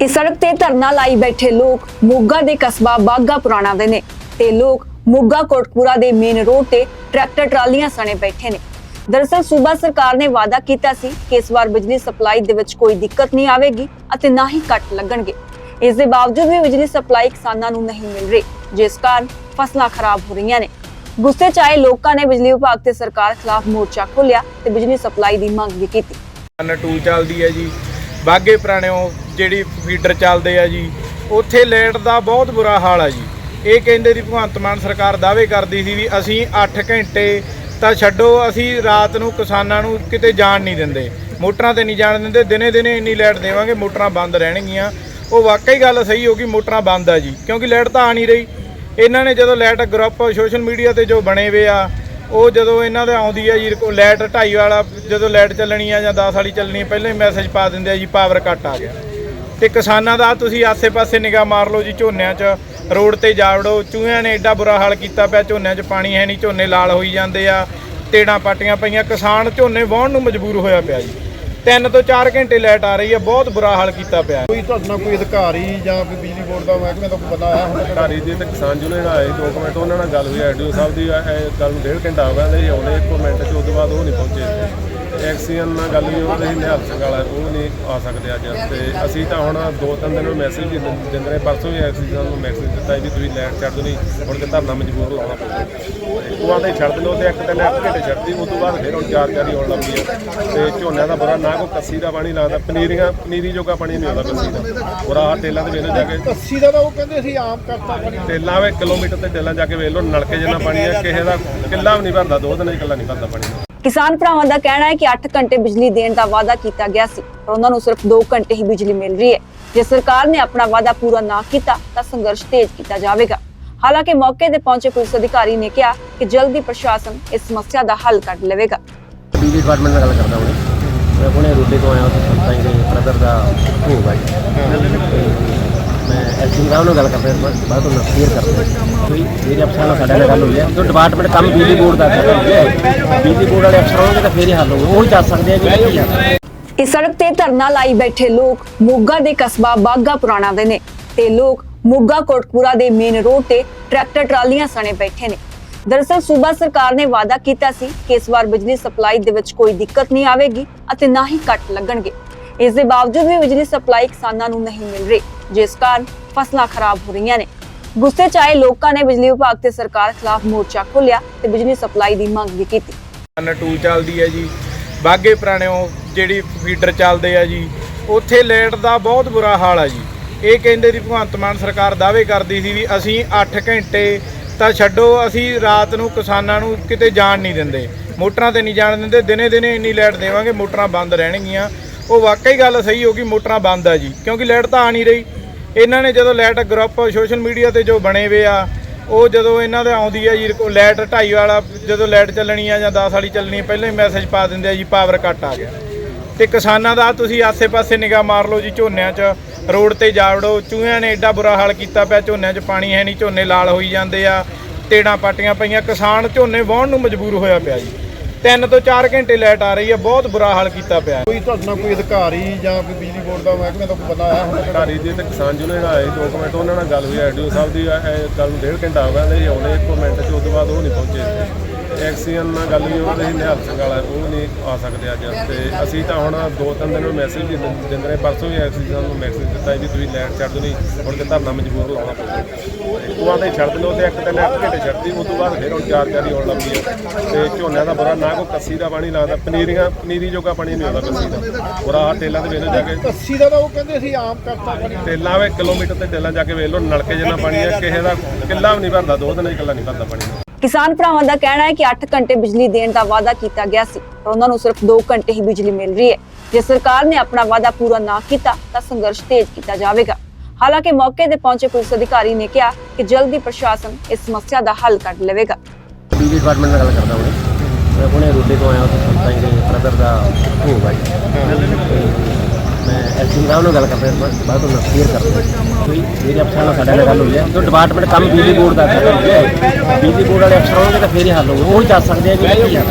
ਇਸ ਸੜਕ ਤੇ ਧਰਨਾ ਲਾਈ ਬੈਠੇ ਲੋਕ ਮੋਗਾ ਦੇ ਕਸਬਾ ਬਾਗਾ ਪੁਰਾਣਾ ਦੇ ਨੇ ਤੇ ਲੋਕ ਮੋਗਾ ਕੋਟਪੂਰਾ ਦੇ ਮੇਨ ਰੋਡ ਤੇ ਟਰੈਕਟਰ ਟਰਾਲੀਆਂ ਸਣੇ ਬੈਠੇ ਨੇ। ਦਰਅਸਲ ਸੂਬਾ ਸਰਕਾਰ ਨੇ ਵਾਅਦਾ ਕੀਤਾ ਸੀ ਕਿ ਇਸ ਵਾਰ ਬਿਜਲੀ ਸਪਲਾਈ ਦੇ ਵਿੱਚ ਕੋਈ ਦਿੱਕਤ ਨਹੀਂ ਆਵੇਗੀ ਅਤੇ ਨਾ ਹੀ ਕੱਟ ਲੱਗਣਗੇ। ਇਸ ਦੇ ਬਾਵਜੂਦ ਵੀ ਬਿਜਲੀ ਸਪਲਾਈ ਕਿਸਾਨਾਂ ਨੂੰ ਨਹੀਂ ਮਿਲ ਰਹੀ, ਜਿਸ ਕਾਰਨ ਫਸਲਾਂ ਖਰਾਬ ਹੋ ਰਹੀਆਂ ਨੇ। ਗੁੱਸੇ 'ਚ ਆਏ ਲੋਕਾਂ ਨੇ ਬਿਜਲੀ ਵਿਭਾਗ ਤੇ ਸਰਕਾਰ ਖਿਲਾਫ ਮੋਰਚਾ ਖੋਲ੍ਹਿਆ ਤੇ ਬਿਜਲੀ ਸਪਲਾਈ ਦੀ ਮੰਗ ਵੀ ਕੀਤੀ। ਨ ਚੱਲਦੀ ਹੈ ਜੀ। ਬਾਗੇ ਪੁਰਾਣਿਓ ਜਿਹੜੀ ਫੀਡਰ ਚੱਲਦੇ ਆ ਜੀ, ਉੱਥੇ ਲਾਈਟ ਦਾ ਬਹੁਤ ਬੁਰਾ ਹਾਲ ਆ ਜੀ। ਇਹ ਕਹਿੰਦੇ ਦੀ ਭਗਵੰਤ ਮਾਨ ਸਰਕਾਰ ਦਾਅਵੇ ਕਰਦੀ ਸੀ ਵੀ ਅਸੀਂ 8 ਘੰਟੇ ਤਾਂ ਛੱਡੋ, ਅਸੀਂ ਰਾਤ ਨੂੰ ਕਿਸਾਨਾਂ ਨੂੰ ਕਿਤੇ ਜਾਣ ਨਹੀਂ ਦਿੰਦੇ। ਮੋਟਰਾਂ ਤੇ ਨਹੀਂ ਜਾਣ ਦਿੰਦੇ, ਦਿਨੇ ਦਿਨੇ ਇੰਨੀ ਲਾਈਟ ਦੇਵਾਂਗੇ, ਮੋਟਰਾਂ ਬੰਦ ਰਹਿਣਗੀਆਂ। ਉਹ ਵਾਕਈ ਗੱਲ ਸਹੀ ਹੋ ਗਈ, ਮੋਟਰਾਂ ਬੰਦ ਆ ਜੀ, ਕਿਉਂਕਿ ਲਾਈਟ ਤਾਂ ਆ ਨਹੀਂ ਰਹੀ। ਇਹਨਾਂ ਨੇ ਜਦੋਂ ਲਾਈਟ ਗਰੁੱਪ ਸੋਸ਼ਲ ਮੀਡੀਆ ਤੇ ਜੋ ਬਣੇ ਵੇ ਆ, ਉਹ ਜਦੋਂ ਇਹਨਾਂ ਦੇ ਆਉਂਦੀ ਆ ਜੀ ਲਾਈਟ ਢਾਈ ਵਾਲਾ, ਜਦੋਂ ਲਾਈਟ ਚੱਲਣੀ ਆ ਜਾਂ 10 ਵਾਲੀ ਚੱਲਣੀ ਪਹਿਲਾਂ ਹੀ ਮੈਸੇਜ ਪਾ ਦਿੰਦੇ ਆ ਜੀ ਪਾਵਰ ਕੱਟ ਆ ਗਿਆ। ਤੇ ਕਿਸਾਨਾਂ ਦਾ ਤੁਸੀਂ ਆਸੇ-ਪਾਸੇ ਨਿਗਾਹ ਮਾਰ ਲਓ ਜੀ ਝੋਨਿਆਂ 'ਚ। ਰੋਡ ਤੇ ਜਾ ਵੜੋ ਚੂਹਿਆਂ ਨੇ ਐਡਾ ਬੁਰਾ ਹਾਲ ਕੀਤਾ ਪਿਆ ਝੋਨਿਆਂ 'ਚ ਪਾਣੀ ਹੈ ਨਹੀਂ ਝੋਨੇ ਲਾਲ ਹੋਈ ਜਾਂਦੇ ਆ ਤੇੜਾਂ ਪਾਟੀਆਂ ਪਈਆਂ ਕਿਸਾਨ ਝੋਨੇ ਵਾਹੁਣ ਨੂੰ ਮਜਬੂਰ ਹੋਇਆ ਪਿਆ ਜੀ। 3 ਤੋਂ 4 ਘੰਟੇ ਲਾਈਟ ਆ ਰਹੀ ਹੈ ਬਹੁਤ ਬੁਰਾ ਹਾਲ ਕੀਤਾ ਪਿਆ। ਕੋਈ ਤੁਹਾਡੇ ਨਾਲ ਕੋਈ ਅਧਿਕਾਰੀ ਜਾਂ ਕੋਈ ਬਿਜਲੀ ਬੋਰਡ ਦਾ ਮਹਿਕਮੇ ਦਾ ਕੋਈ ਬੰਦਾ ਆਇਆ ਹੁਣ? ਅਧਿਕਾਰੀ ਜੀ ਤੇ ਕਿਸਾਨ ਯੂਨੀਅਨ ਆਏ ਦੋ ਕੁ ਮਿੰਟ ਉਹਨਾਂ ਨਾਲ ਗੱਲ ਹੋਈ ਐਡੀਓ ਸਾਹਿਬ ਦੀ ਇਹ ਗੱਲ ਨੂੰ ਡੇਢ ਘੰਟਾ ਹੋ ਗਿਆ ਤੇ ਆਉਣੇ ਇੱਕ ਮਿੰਟ ਚ ਉਦੋਂ ਬਾਅਦ ਉਹ ਨਹੀਂ ਪਹੁੰਚੇ। ਐਕਸੀਅਨ ਨਾਲ ਗੱਲ ਹੋਈ ਉਹਦੇ ਹੀ ਨਿਹਾਲ ਸਿੰਘ ਵਾਲਾ ਉਹ ਨਹੀਂ ਆ ਸਕਦੇ ਅੱਜ। ਤੇ ਅਸੀਂ ਤਾਂ ਹੁਣ ਦੋ ਤਿੰਨ ਦਿਨ ਨੂੰ ਮੈਸੇਜ ਵੀ ਦਿੰ- ਦਿੰਦੇ ਰਹੇ ਪਰਸੋਂ ਵੀ ਐਕਸੀਅਨ ਨੂੰ ਮੈਸੇਜ ਦਿੱਤਾ ਵੀ ਤੁਸੀਂ ਲੈਟ ਛੱਡ ਦਿਓ ਨਹੀਂ ਹੁਣ ਤੇ ਧਰਨਾ ਮਜਬੂਰ ਲਾਉਣਾ ਪਊਗਾ। ਤੇ ਉਹ ਆਂਦੇ ਛੱਡ ਦਿਓ ਤੇ ਇੱਕ ਤਿੰਨ ਇੱਕ ਘੰਟੇ ਛੱਡਦੀ ਉਸ ਤੋਂ ਬਾਅਦ ਫਿਰ ਹੁਣ ਚਾਰ ਚਾਰ ਹੀ ਆਉਣ ਲੱਗ ਪਈ ਆ। ਤੇ ਝੋਨਿਆਂ ਦਾ ਬੁਰਾ ਨਾ ਕੋਈ ਕੱਸੀ ਦਾ ਪਾਣੀ ਲੱਗਦਾ ਪਨੀਰੀਆਂ ਪਨੀਰੀ ਜੋਗਾ ਪਾਣੀ ਨਹੀਂ ਆਉਂਦਾ ਕੱਸੀ ਦਾ। ਬੁਰਾ ਹਾਲ ਟੇਲਾਂ ਦੇ ਵੇਲੇ ਜਾ ਕੇ। 80 ਦਾ ਉਹ ਕਹਿੰਦੇ ਅਸੀਂ ਆਮ ਕਰਤਾ ਪਾਣੀ। ਟੇਲਾਂ ਵੇ ਕਿਲੋਮੀਟਰ ਤੇ ਟੇਲਾਂ ਜਾ ਕੇ ਵੇਖ ਲਓ ਨਲਕੇ ਜਿੰਨਾ ਪਾਣੀ ਹੈ ਕਿਸੇ ਦਾ ਕਿੱਲਾ ਵੀ ਨਹੀਂ ਭਰਦਾ ਦੋ ਦਿਨ ਚ ਕਿੱਲਾ ਨਹੀਂ ਭਰਦਾ ਪਾਣੀ। ਕਿਸਾਨ ਭਰਾਵਾਂ ਦਾ ਕਹਿਣਾ ਹੈ ਕਿ 8 ਘੰਟੇ ਬਿਜਲੀ ਦੇਣ ਦਾ ਵਾਅਦਾ ਕੀਤਾ ਗਿਆ ਸੀ ਪਰ ਉਹਨਾਂ ਨੂੰ ਸਿਰਫ 2 ਘੰਟੇ ਹੀ ਬਿਜਲੀ ਮਿਲ ਰਹੀ ਹੈ। ਜੇ ਸਰਕਾਰ ਨੇ ਆਪਣਾ ਵਾਅਦਾ ਪੂਰਾ ਨਾ ਕੀਤਾ ਤਾਂ ਸੰਘਰਸ਼ ਤੇਜ਼ ਕੀਤਾ ਜਾਵੇਗਾ। ਹਾਲਾਂਕਿ ਮੌਕੇ ਤੇ ਪਹੁੰਚੇ ਪੁਲਿਸ ਅਧਿਕਾਰੀ ਨੇ ਕਿਹਾ ਕਿ ਜਲਦੀ ਪ੍ਰਸ਼ਾਸਨ ਇਸ ਸਮੱਸਿਆ ਦਾ ਹੱਲ ਕੱਢ ਲਵੇਗਾ। ਬਿਜਲੀ ਡਿਪਾਰਟਮੈਂਟ ਨਾਲ ਗੱਲ ਕਰਦਾ ਹੁਣੇ। ਮੈਂ ਹੁਣੇ ਰੋਡੇ ਤੋਂ ਆਇਆ ਉੱਥੇ ਸੰਤਾਂ ਦੇ ਬ੍ਰਦਰ ਦਾ ਆ ਜੀ। ਤੇ ਮੈਂ ਐਸਪੀ ਸਾਹਿਬ ਨਾਲ ਗੱਲ ਕਰਦਾ ਬਾਅਦ ਵਿੱਚ ਕਲੀਅਰ ਕਰਦਾ ਕੋਈ ਮੇਰੇ ਅਫਸਰਾਂ ਨਾਲ ਸਾਡੇ ਨਾਲ ਗੱਲ ਹੋਈ ਹੈ, ਜੋ ਡਿਪਾਰਟਮੈਂਟ ਕੰਮ ਬਿਜਲੀ ਬੋਰਡ ਦਾ ਹੈ, ਬਿਜਲੀ ਬੋਰਡ ਵਾਲੇ ਅਫਸਰ ਹੋਣਗੇ ਤਾਂ ਫੇਰ ਹੀ ਹੱਲ ਹੋਊਗਾ, ਉਹ ਹੀ ਦੱਸ ਸਕਦੇ ਆ ਵੀ ਕੀ ਆ। ਇਸ ਸੜਕ ਤੇ ਧਰਨਾ ਲਾਈ ਬੈਠੇ ਲੋਕ ਮੋਗਾ ਦੇ ਕਸਬਾ ਬਾਗਾ ਪੁਰਾਣਾ ਦੇ ਨੇ ਤੇ ਲੋਕ ਮੋਗਾ ਕੋਟਪੂਰਾ ਦੇ ਮੇਨ ਰੋਡ ਤੇ ਟਰੈਕਟਰ ਟਰਾਲੀਆਂ ਸਣੇ ਬੈਠੇ ਨੇ। ਦਰਅਸਲ ਸੂਬਾ ਸਰਕਾਰ ਨੇ ਵਾਅਦਾ ਕੀਤਾ ਸੀ ਕਿ ਇਸ ਵਾਰ ਬਿਜਲੀ ਸਪਲਾਈ ਦੇ ਵਿੱਚ ਕੋਈ ਦਿੱਕਤ ਨਹੀਂ ਆਵੇਗੀ ਅਤੇ ਨਾ ਹੀ ਕੱਟ ਲੱਗਣਗੇ। ਇਸ ਦੇ ਬਾਵਜੂਦ ਵੀ ਬਿਜਲੀ ਸਪਲਾਈ ਕਿਸਾਨਾਂ ਨੂੰ ਨਹੀਂ ਮਿਲ ਰਹੀ, ਜਿਸ ਕਾਰਨ ਫਸਲਾਂ ਖਰਾਬ ਹੋ ਰਹੀਆਂ ਨੇ। ਗੁੱਸੇ 'ਚ ਆਏ ਲੋਕਾਂ ਨੇ ਬਿਜਲੀ ਵਿਭਾਗ ਤੇ ਸਰਕਾਰ ਖਿਲਾਫ ਮੋਰਚਾ ਖੋਲ੍ਹਿਆ ਤੇ ਬਿਜਲੀ ਸਪਲਾਈ ਦੀ ਮੰਗ ਵੀ ਕੀਤੀ। ਨ ਟੂ ਚੱਲਦੀ ਹੈ ਜੀ। ਬਾਗੇ ਪੁਰਾਣਿਓ ਜਿਹੜੀ ਫੀਡਰ ਚੱਲਦੇ ਆ ਜੀ, ਉੱਥੇ ਲੈਟ ਦਾ ਬਹੁਤ ਬੁਰਾ ਹਾਲ ਆ ਜੀ। ਇਹ ਕਹਿੰਦੇ ਦੀ ਭਗਵੰਤ ਮਾਨ ਸਰਕਾਰ ਦਾਅਵੇ ਕਰਦੀ ਸੀ ਵੀ ਅਸੀਂ 8 ਘੰਟੇ ਤਾਂ ਛੱਡੋ, ਅਸੀਂ ਰਾਤ ਨੂੰ ਕਿਸਾਨਾਂ ਨੂੰ ਕਿਤੇ ਜਾਣ ਨਹੀਂ ਦਿੰਦੇ। ਮੋਟਰਾਂ ਤੇ ਨਹੀਂ ਜਾਣ ਦਿੰਦੇ ਦਿਨੇ ਦਿਨੇ ਇੰਨੀ ਲਾਈਟ ਦੇਵਾਂਗੇ, ਮੋਟਰਾਂ ਬੰਦ ਰਹਿਣਗੀਆਂ। ਉਹ ਵਾਕਈ ਗੱਲ ਸਹੀ ਹੋ ਗਈ, ਮੋਟਰਾਂ ਬੰਦ ਆ ਜੀ। ਕਿਉਂਕਿ ਲਾਈਟ ਤਾਂ ਆ ਨਹੀਂ ਰਹੀ। ਇਹਨਾਂ ਨੇ ਜਦੋਂ ਲਾਈਟ ਗਰੁੱਪ ਸੋਸ਼ਲ ਮੀਡੀਆ ਤੇ ਜੋ ਬਣੇ ਵੇ ਆ, ਉਹ ਜਦੋਂ ਇਹਨਾਂ ਦੇ ਆਉਂਦੀ ਆ ਜੀ ਕੋ ਲਾਈਟ 2.5 ਵਾਲਾ, ਜਦੋਂ ਲਾਈਟ ਚੱਲਣੀ ਆ ਜਾਂ 10 ਵਾਲੀ ਚੱਲਣੀ, ਪਹਿਲਾਂ ਹੀ ਮੈਸੇਜ ਪਾ ਦਿੰਦੇ ਆ ਜੀ ਪਾਵਰ ਕੱਟ ਆ ਗਿਆ। ਤੇ ਕਿਸਾਨਾਂ ਦਾ ਤੁਸੀਂ ਆਸੇ-ਪਾਸੇ ਨਿਗਾਹ ਮਾਰ ਲਓ ਜੀ, ਝੋਨਿਆਂ 'ਚ ਰੋਡ ਤੇ ਜਾ ਵੜੋ, ਚੂਹਿਆਂ ਨੇ ਐਡਾ ਬੁਰਾ ਹਾਲ ਕੀਤਾ ਪਿਆ, ਝੋਨਿਆਂ 'ਚ ਪਾਣੀ ਹੈ ਨਹੀਂ, ਝੋਨੇ ਲਾਲ ਹੋਈ ਜਾਂਦੇ ਆ, ਤੇੜਾਂ ਪਾਟੀਆਂ ਪਈਆਂ, ਕਿਸਾਨ ਝੋਨੇ ਵਾਹੁਣ ਨੂੰ ਮਜਬੂਰ ਹੋਇਆ ਪਿਆ ਜੀ। 3 ਤੋਂ 4 ਘੰਟੇ ਲਾਈਟ ਆ ਰਹੀ ਹੈ ਬਹੁਤ ਬੁਰਾ ਹਾਲ ਕੀਤਾ ਪਿਆ ਕੋਈ ਤੁਹਾਡੇ ਨਾਲ ਕੋਈ ਅਧਿਕਾਰੀ ਜਾਂ ਕੋਈ ਬਿਜਲੀ ਬੋਰਡ ਦਾ ਮਹਿਕਮੇ ਦਾ ਕੋਈ ਬੰਦਾ ਆਇਆ ਹੁਣ? ਅਧਿਕਾਰੀ ਜੀ ਤੇ ਕਿਸਾਨ ਯੂਨੀਅਨ ਆਏ ਦੋ ਕੁ ਮਿੰਟ ਉਹਨਾਂ ਨਾਲ ਗੱਲ ਹੋਈ ਐਡੀਓ ਸਾਹਿਬ ਦੀ ਇਹ ਗੱਲ ਨੂੰ ਡੇਢ ਘੰਟਾ ਹੋ ਗਿਆ ਤੇ ਆਉਣੇ ਇੱਕ ਮਿੰਟ ਚ ਉਦੋਂ ਬਾਅਦ ਉਹ ਨਹੀਂ ਪਹੁੰਚੇ। ਐਕਸੀਅਨ ਨਾਲ ਗੱਲ ਉਹਦੇ ਹੀ ਨਿਹਾਲ ਸਿੰਘ ਵਾਲਾ ਉਹ ਨਹੀਂ ਆ ਸਕਦੇ ਅੱਜ। ਤੇ ਅਸੀਂ ਤਾਂ ਹੁਣ ਦੋ ਤਿੰਨ ਦਿਨ ਨੂੰ ਮੈਸੇਜ ਵੀ ਦਿੰਦੇ ਰਹੇ। ਪਰਸੋਂ ਵੀ ਐਕਸੀਅਨ ਨੂੰ ਮੈਸੇਜ ਦਿੱਤਾ ਵੀ ਤੁਸੀਂ ਲਾਈਟ ਛੱਡ ਦਿਓ ਨਹੀਂ ਹੁਣ ਤੇ ਧਰਨਾ ਮਜਬੂਰ ਲਾਉਣਾ ਪਊਗਾ। ਤੇ ਉਹ ਆਂਦੇ ਛੱਡ ਦਿਓ ਤੇ ਇੱਕ ਤਿੰਨ ਇੱਕ ਘੰਟੇ ਛੱਡਦੀ ਉਸ ਤੋਂ ਬਾਅਦ ਫਿਰ ਹੁਣ ਚਾਰ ਚਾਰ ਹੀ ਆਉਣ ਲੱਗ ਪਈ ਆ ਤੇ ਝੋਨਿਆਂ ਦਾ ਬੁਰਾ ਨਾ ਕੋਈ ਕੱਸੀ ਦਾ ਪਾਣੀ ਲੱਗਦਾ ਪਨੀਰੀਆਂ ਪਨੀਰੀ ਜੋਗਾ ਪਾਣੀ ਨਹੀਂ ਆਉਂਦਾ ਕੱਸੀ ਦਾ। ਬੁਰਾ ਹਾਲ ਟੇਲਾਂ ਦੇ ਵੇਲੇ ਜਾ ਕੇ। 80 ਦਾ ਤਾਂ ਉਹ ਕਹਿੰਦੇ ਅਸੀਂ ਆਮ ਕਰਤਾ ਪਾਣੀ। ਟੇਲਾਂ ਵੇ ਕਿਲੋਮੀਟਰ ਤੇ ਟੇਲਾਂ ਜਾ ਕੇ ਵੇਖ ਲਓ ਨਲਕੇ ਜਿੰਨਾ ਪਾਣੀ ਹੈ ਕਿਸੇ ਦਾ ਕਿੱਲਾ ਵੀ ਨਹੀਂ ਭਰਦਾ ਦੋ ਦਿਨ ਚ ਕਿੱਲਾ ਨਹੀਂ ਭਰਦਾ ਪਾਣੀ। ਕਿਸਾਨ ਭਰਾਵਾਂ ਦਾ ਕਹਿਣਾ ਹੈ ਕਿ 8 ਘੰਟੇ ਬਿਜਲੀ ਦੇਣ ਦਾ ਵਾਅਦਾ ਕੀਤਾ ਗਿਆ ਸੀ ਪਰ ਉਹਨਾਂ ਨੂੰ ਸਿਰਫ 2 ਘੰਟੇ ਹੀ ਬਿਜਲੀ ਮਿਲ ਰਹੀ ਹੈ। ਜੇ ਸਰਕਾਰ ਨੇ ਆਪਣਾ ਵਾਅਦਾ ਪੂਰਾ ਨਾ ਕੀਤਾ ਤਾਂ ਸੰਘਰਸ਼ ਤੇਜ਼ ਕੀਤਾ ਜਾਵੇਗਾ। ਹਾਲਾਂਕਿ ਮੌਕੇ ਤੇ ਪਹੁੰਚੇ ਪੁਲਿਸ ਅਧਿਕਾਰੀ ਨੇ ਕਿਹਾ ਕਿ ਜਲਦੀ ਪ੍ਰਸ਼ਾਸਨ ਇਸ ਸਮੱਸਿਆ ਦਾ ਹੱਲ ਕੱਢ ਲਵੇਗਾ। ਬਿਜਲੀ ਡਿਪਾਰਟਮੈਂਟ ਨਾਲ ਗੱਲ ਕਰਦਾ ਹੁਣੇ। ਮੈਂ ਹੁਣੇ ਰੋਡੇ ਤੋਂ ਆਇਆ ਉੱਥੇ ਸੰਤਾਂ ਦੇ ਬ੍ਰਦਰ ਦਾ ਭੋਗ ਆ ਜੀ ਤੇ ਮੈਂ ਐਸਪੀ ਸਾਹਿਬ ਨਾਲ ਗੱਲ ਕਰਦੇ ਬਸ ਬਾਅਦ ਵਿੱਚ ਕਲੀਅਰ ਕਰਦਾ ਕੋਈ ਮੇਰੇ ਅਫਸਰ ਨਾਲ ਸਾਡੇ ਨਾਲ ਗੱਲ ਹੋਈ ਹੈ, ਜੋ ਡਿਪਾਰਟਮੈਂਟ ਕੰਮ ਬਿਜਲੀ ਬੋਰਡ ਦਾ ਕਰ ਰਿਹਾ ਹੈ, ਬਿਜਲੀ ਬੋਰਡ ਵਾਲੇ ਅਫਸਰ ਹੋਣਗੇ ਤਾਂ ਫੇਰ ਹੀ ਹੱਲ ਹੋਊਗਾ। ਉਹ ਹੀ ਦੱਸ ਸਕਦੇ ਆ ਕਿ ਕੀ ਆ।